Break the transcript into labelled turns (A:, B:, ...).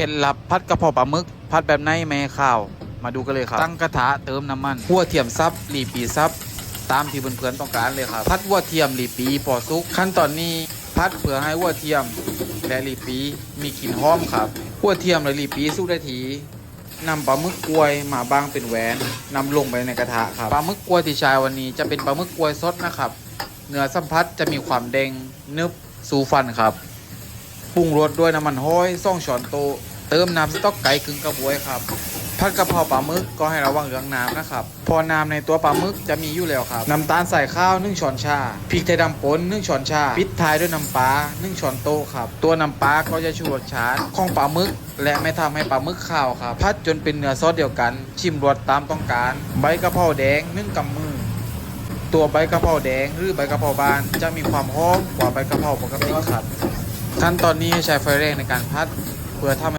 A: เคล็ดลับพัดกระเพาะปลาหมึก พัดแบบไหนไม่ข้าว มาดูกันเลยครับ ตั้งกระทะเติมน้ำมันหัวเทียมซับหลีปีซับตามที่เพื่อนๆต้องการเลยครับ พัดวัวเทียมหลีปีพอสุก ขั้นตอนนี้พัดเพื่อให้วัวเทียมและหลีปีมีกลิ่นหอมครับวัวเทียมและหลีปีสุกได้ทีนำปลาหมึกกล้วยมาบางเป็นแหวนนำลงไปในกระทะครับปลาหมึกกล้วยที่ใช้วันนี้จะเป็นปลาหมึกกล้วยสดนะครับเนื้อสัมผัสจะมีความเด้งนึบสูฟันครับปรุงรสด้วยน้ำมันห้อยซ่องช้อนโตะ เติมน้ำสต๊อกไก่ครึ่งกระบวยครับผัดกะเพราปลาหมึกก็ให้ระวังเรื่องน้ำนะครับพอน้ำในตัวปลาหมึกจะมีอยู่แล้วครับน้ำตาลใส่ข้าว1ช้อนชาพริกไทยดำป่น1ช้อนชาปิดท้ายด้วยน้ำปลา1ช้อนโต๊ะครับตัวน้ำปลาก็จะชูรสชาติของปลาหมึก และไม่ทำให้ปลาหมึกข้าวครับพัดจนเป็นเนื้อซอสเดียวกัน ชิมรสตามต้องการ ใบกะเพราแดง1กำมือตัวใบกะเพราแดงหรือใบกะเพราบานจะมีความหอมกว่าใบกะเพราปกติครับขั้นตอนนี้ให้ใช้ไฟแรงในการพัดเพื่อทำ